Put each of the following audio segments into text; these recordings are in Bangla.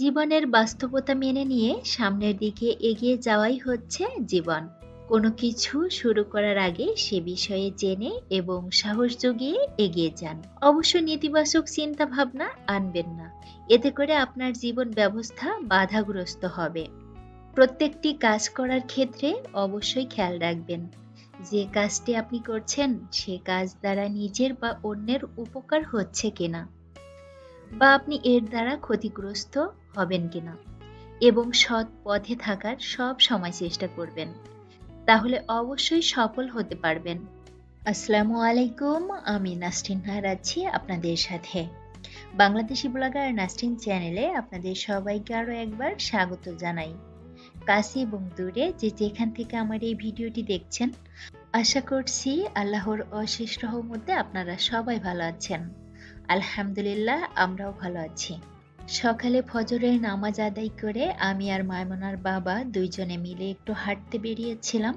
জীবনের বাস্তবতা মেনে নিয়ে সামনের দিকে এগিয়ে যাওয়াই হচ্ছে জীবন। কোনো কিছু শুরু করার আগে সে বিষয়ে জেনে এবং সাহস জুগিয়ে এগিয়ে যান। অবশ্য নেতিবাচক চিন্তা ভাবনা আনবেন না। এতে করে আপনার জীবন ব্যবস্থা বাধাগ্রস্ত হবে। প্রত্যেকটি কাজ করার ক্ষেত্রে অবশ্যই খেয়াল রাখবেন। যে কাজটি আপনি করছেন, সে কাজ দ্বারা নিজের বা অন্যের উপকার হচ্ছে কিনা বা আপনি এর দ্বারা ক্ষতিগ্রস্ত হবেন কিনা এবং সৎ পথে থাকার সব সময় চেষ্টা করবেন। তাহলে অবশ্যই সফল হতে পারবেন। আসসালামু আলাইকুম, আমি নাস্টিন নাহার আছি আপনাদের সাথে। বাংলাদেশি ব্লগার নাস্টিন চ্যানেলে আপনাদের সবাইকে আরও একবার স্বাগত জানাই। কাছে এবং দূরে যে যেখান থেকে আমার এই ভিডিওটি দেখছেন, আশা করছি আল্লাহর অশেষ রহমতে আপনারা সবাই ভালো আছেন। আলহামদুলিল্লাহ, আমরাও ভালো আছি। সকালে ফজরের নামাজ আদায় করে আমি আর মায়মনার বাবা দুইজনে মিলে একটু হাঁটতে বেরিয়েছিলাম।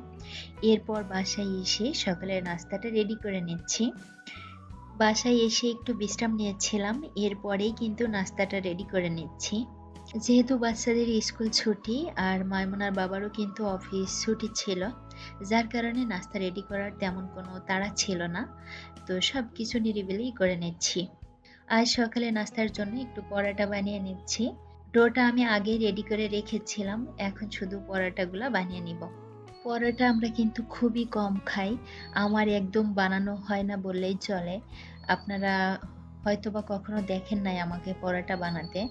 এরপর বাসায় এসে সকালের নাস্তাটা রেডি করে নিচ্ছি। বাসায় এসে একটু বিশ্রাম নিয়েছিলাম, এরপরেই কিন্তু নাস্তাটা রেডি করে নিচ্ছি। যেহেতু বাচ্চাদের স্কুল ছুটি আর মায়মনার বাবারও কিন্তু অফিস ছুটি ছিল, যার কারণে নাস্তা রেডি করার তেমন কোনো তাড়া ছিল না। তো সব কিছু নিরিবিলি করে নিচ্ছি। আজ সকালে নাস্তার জন্য একটু পরোটা বানিয়ে নিচ্ছি। ডোটা আমি আগেই রেডি করে রেখেছিলাম, এখন শুধু পরোটাগুলো বানিয়ে নিব। পরোটা আমরা কিন্তু খুবই কম খাই, আমার একদম বানানো হয় না বললেই চলে। আপনারা হয়তো বা কখনো দেখেন নাই আমাকে পরোটা বানাতে।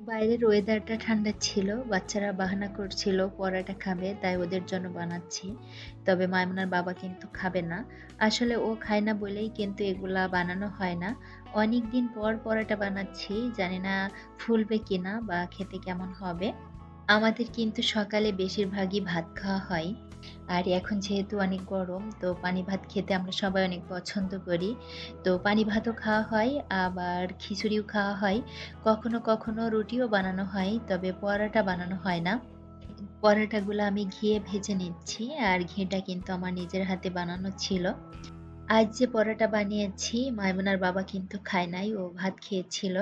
বাইরের ওয়েদারটা ঠান্ডা ছিল, বাচ্চারা বাহানা করছিল পরোটা খাবে, তাই ওদের জন্য বানাচ্ছি। তবে মায়মনার বাবা কিন্তু খাবে না। আসলে ও খায় না বলেই কিন্তু এগুলা বানানো হয় না। অনেক দিন পর পরোটা বানাচ্ছি, জানি না ফুলবে কিনা বা খেতে কেমন হবে। আমাদের কিন্তু সকালে বেশিরভাগই ভাত খাওয়া হয়। আর এখন যেহেতু অনেক গরম, তো পানি ভাত খেতে আমরা সবাই অনেক পছন্দ করি। তো পানি ভাতও খাওয়া হয়, আবার খিচুড়িও খাওয়া হয়। কখনো কখনো রুটিও বানানো হয়, তবে পরোটা বানানো হয় না। পরোটাগুলো আমি ঘিয়ে ভেজে নিচ্ছি, আর ঘিটা কিন্তু আমার নিজের হাতে বানানো ছিল। আজ যে পরোটা বানিয়েছি, মাইমুনার বাবা কিন্তু খায় নাই, ও ভাত খেয়েছিল।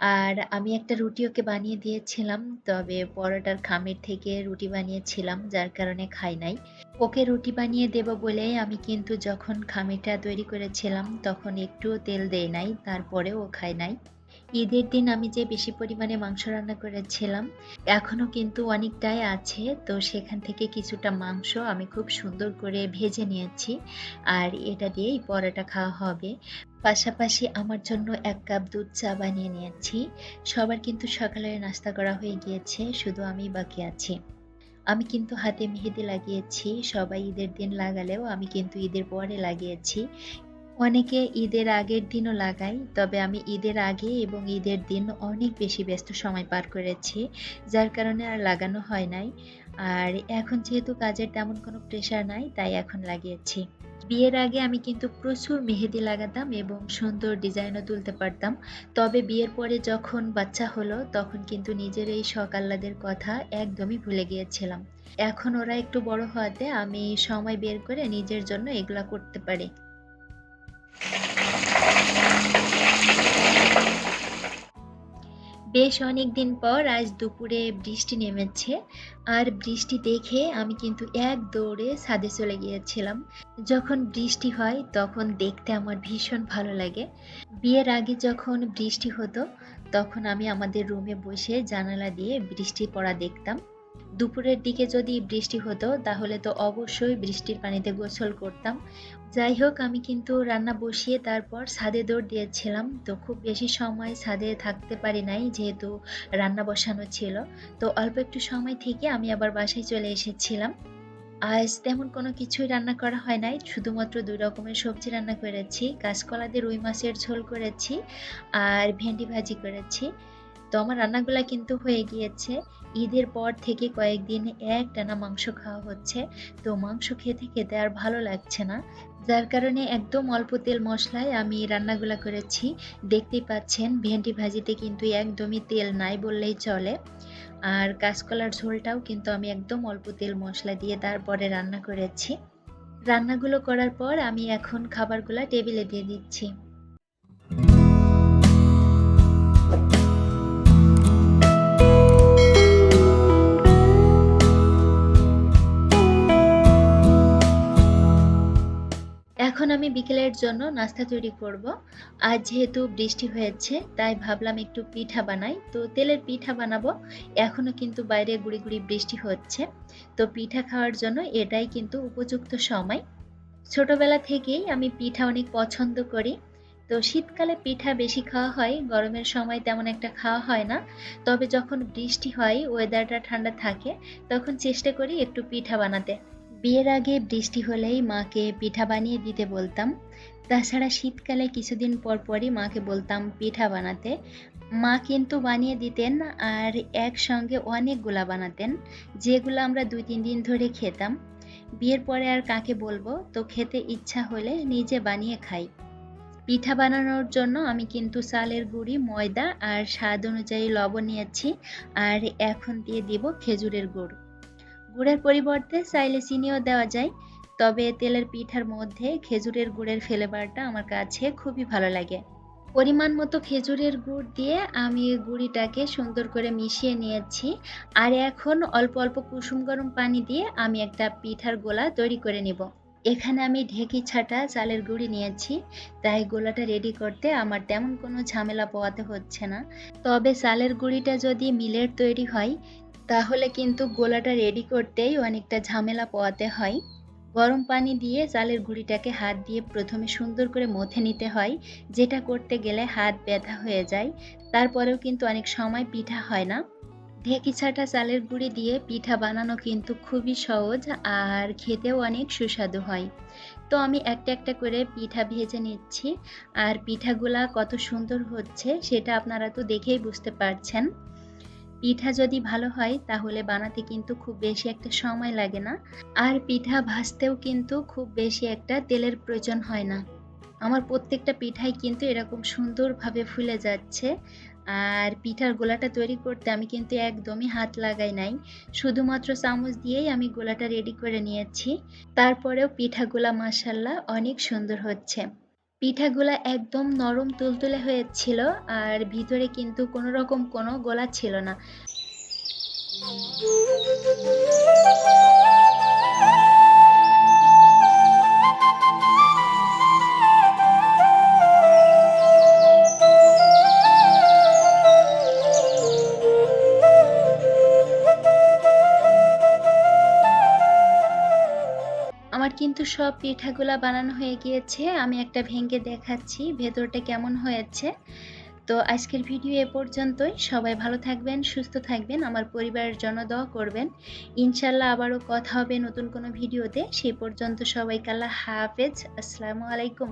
আর আমি একটা রুটি ওকে বানিয়ে দিয়েছিলাম, তবে পরোটার খামের থেকে রুটি বানিয়েছিলাম, যার কারণে খাই নাই। ওকে রুটি বানিয়ে দেব বলে আমি কিন্তু যখন খামিটা তৈরি করেছিলাম, তখন একটুও তেল দেয় নাই, তারপরেও ও খায় নাই। ঈদের দিন আমি যে বেশি পরিমাণে মাংস রান্না করেছিলাম, এখনও কিন্তু অনেকটাই আছে। তো সেখান থেকে কিছুটা মাংস আমি খুব সুন্দর করে ভেজে নিয়েছি আর এটা দিয়েই পরোটা খাওয়া হবে। পাশাপাশি আমার জন্য এক কাপ দুধ চা বানিয়ে নিয়েছি। সবার কিন্তু সকালে নাস্তা করা হয়ে গিয়েছে, শুধু আমি বাকি আছি। আমি কিন্তু হাতে মেহেদি লাগিয়েছি, সবাই ঈদের দিন লাগালেও আমি কিন্তু ঈদের পরে লাগিয়েছি। অনেকে ঈদের আগের দিনও লাগাই, তবে আমি ঈদের আগে এবং ঈদের দিন অনেক বেশি ব্যস্ত সময় পার করেছি, যার কারণে আর লাগানো হয় নাই। আর এখন যেহেতু কাজের তেমন কোনো প্রেশার নাই, তাই এখন লাগিয়েছি। বিয়ের আগে আমি কিন্তু প্রচুর মেহেদি লাগাতাম এবং সুন্দর ডিজাইনও তুলতে পারতাম, তবে বিয়ের পরে যখন বাচ্চা হলো, তখন কিন্তু নিজের এই আহ্লাদের কথা একদমই ভুলে গিয়েছিলাম। এখন ওরা একটু বড় হওয়াতে আমি সময় বের করে নিজের জন্য এগুলা করতে পারি। বেশ অনেক দিন পর আজ দুপুরে বৃষ্টি নেমেছে, আর বৃষ্টি দেখে আমি কিন্তু এক দৌড়ে ছাদে চলে গিয়েছিলাম। যখন বৃষ্টি হয়, তখন দেখতে আমার ভীষণ ভালো লাগে। বিয়ের আগে যখন বৃষ্টি হতো, তখন আমি আমাদের রুমে বসে জানালা দিয়ে বৃষ্টি পড়া দেখতাম। দুপুরের দিকে যদি বৃষ্টি হতো, তাহলে তো অবশ্যই বৃষ্টির পানিতে গোসল করতাম। যাই হোক, আমি কিন্তু রান্না বসিয়ে তারপর ছাদে দৌড় দিয়েছিলাম। তো খুব বেশি সময় ছাদে থাকতে পারি নাই, যেহেতু রান্না বসানো ছিল। তো অল্প একটু সময় থেকে আমি আবার বাসায় চলে এসেছিলাম। আজ তেমন কোনো কিছুই রান্না করা হয় নাই। শুধুমাত্র দুই রকমের সবজি রান্না করেছি। কাঁচকলা দিয়ে রুই মাছের ঝোল করেছি আর ভেন্ডি ভাজি করেছি। তো আমার রান্নাগুলো কিন্তু হয়ে গিয়েছে। ঈদের পর থেকে কয়েকদিন একটানা মাংস খাওয়া হচ্ছে। তো মাংস খেতে খেতে আর ভালো লাগছে না। যার কারণে একদম অল্প তেল মশলায় আমি রান্নাগুলা করেছি। দেখতেই পাচ্ছেন, ভেন্ডি ভাজিতে কিন্তু একদমই তেল নাই বললেই চলে। আর কাঁচকলার ঝোলটাও কিন্তু আমি একদম অল্প তেল মশলা দিয়ে তারপরে রান্না করেছি। রান্নাগুলো করার পর আমি এখন খাবারগুলো টেবিলে দিয়ে দিচ্ছি। জন্য নাস্তা তৈরি করব। আজ যেহেতু বৃষ্টি হয়েছে, তাই ভাবলাম একটু পিঠা বানাই। তো তেলের পিঠা বানাবো। এখনও কিন্তু বাইরে গুড়ি গুড়ি বৃষ্টি হচ্ছে। তো পিঠা খাওয়ার জন্য এটাই কিন্তু উপযুক্ত সময়। ছোটবেলা থেকেই আমি পিঠা অনেক পছন্দ করি। তো শীতকালে পিঠা বেশি খাওয়া হয়, গরমের সময় তেমন একটা খাওয়া হয় না। তবে যখন বৃষ্টি হয় ওয়েদারটা ঠান্ডা থাকে, তখন চেষ্টা করি একটু পিঠা বানাতে। বিয়ের আগে বৃষ্টি হলেই মাকে পিঠা বানিয়ে দিতে বলতাম। তাছাড়া শীতকালে কিছুদিন পর পরই মাকে বলতাম পিঠা বানাতে। মা কিন্তু বানিয়ে দিতেন আর একসঙ্গে অনেকগুলা বানাতেন, যেগুলো আমরা দুই তিন দিন ধরে খেতাম। বিয়ের পরে আর কাকে বলব, তো খেতে ইচ্ছা হলে নিজে বানিয়ে খাই। পিঠা বানানোর জন্য আমি কিন্তু চালের গুঁড়ি, ময়দা আর স্বাদ অনুযায়ী লবণ নিয়েছি, আর এখন দিয়ে দিব খেজুরের গুড়। গুড়ের পরিবর্তে চাইলে চিনিও দেওয়া যায়, তবে তেলের পিঠার মধ্যে খেজুরের গুড়ের ফ্লেভারটা আমার কাছে খুবই ভালো লাগে। পরিমাণ মতো খেজুরের গুড় দিয়ে আমি গুঁড়িটাকে সুন্দর করে মিশিয়ে নিয়েছি, আর এখন অল্প অল্প কুসুম গরম পানি দিয়ে আমি একটা পিঠার গোলা তৈরি করে নিব। এখানে আমি ঢেকি ছাটা চালের গুঁড়ি নিয়েছি, তাই গোলাটা রেডি করতে আমার তেমন কোনো ঝামেলা পোয়াতে হচ্ছে না। তবে চালের গুঁড়িটা যদি মিলের তৈরি হয় তাহলে কিন্তু গোলাটা রেডি করতেই অনেকটা ঝামেলা পোয়াতে হয়। গরম পানি দিয়ে চালের গুঁড়িটাকে হাত দিয়ে প্রথমে সুন্দর করে মথে নিতে হয়। যেটা করতে গেলে হাত ব্যথা হয়ে যায়। তারপরেও কিন্তু অনেক সময় পিঠা হয় না। ঢেকি ছাটা চালের গুঁড়ি দিয়ে পিঠা বানানো কিন্তু খুবই সহজ আর খেতেও অনেক সুস্বাদু হয়। তো আমি একটা একটা করে পিঠা ভেজে নিচ্ছি। আর পিঠাগুলা কত সুন্দর হচ্ছে সেটা আপনারা তো দেখেই বুঝতে পারছেন। পিঠা যদি ভালো হয়, তাহলে বানাতে কিন্তু খুব বেশি একটা সময় লাগে না। আর পিঠা ভাজতেও কিন্তু খুব বেশি একটা তেলের প্রয়োজন হয় না। আমার প্রত্যেকটা পিঠাই কিন্তু এরকম সুন্দরভাবে ফুলে যাচ্ছে। আর পিঠার গোলাটা তৈরি করতে আমি কিন্তু একদমই হাত লাগাই নাই। শুধুমাত্র চামচ দিয়েই আমি গোলাটা রেডি করে নিয়েছি। তারপরেও পিঠাগুলা মাসাল্লাহ অনেক সুন্দর হচ্ছে। পিঠাগুলা একদম নরম তুলতুলে হয়েছিল আর ভিতরে কিন্তু কোনো রকম কোনো গোলা ছিল না। কিন্তু সব পিঠাগুলা বানানো হয়ে গিয়েছে। আমি একটা ভেঙে দেখাচ্ছি, ভেতরটা কেমন হয়েছে। তো আজকের ভিডিও এ পর্যন্তই। সবাই ভালো থাকবেন, সুস্থ থাকবেন, আমার পরিবারের জন্য দোয়া করবেন। ইনশাল্লাহ আবারও কথা হবে নতুন কোনো ভিডিওতে। সেই পর্যন্ত সবাইকে আল্লাহ হাফেজ। আসসালামু আলাইকুম।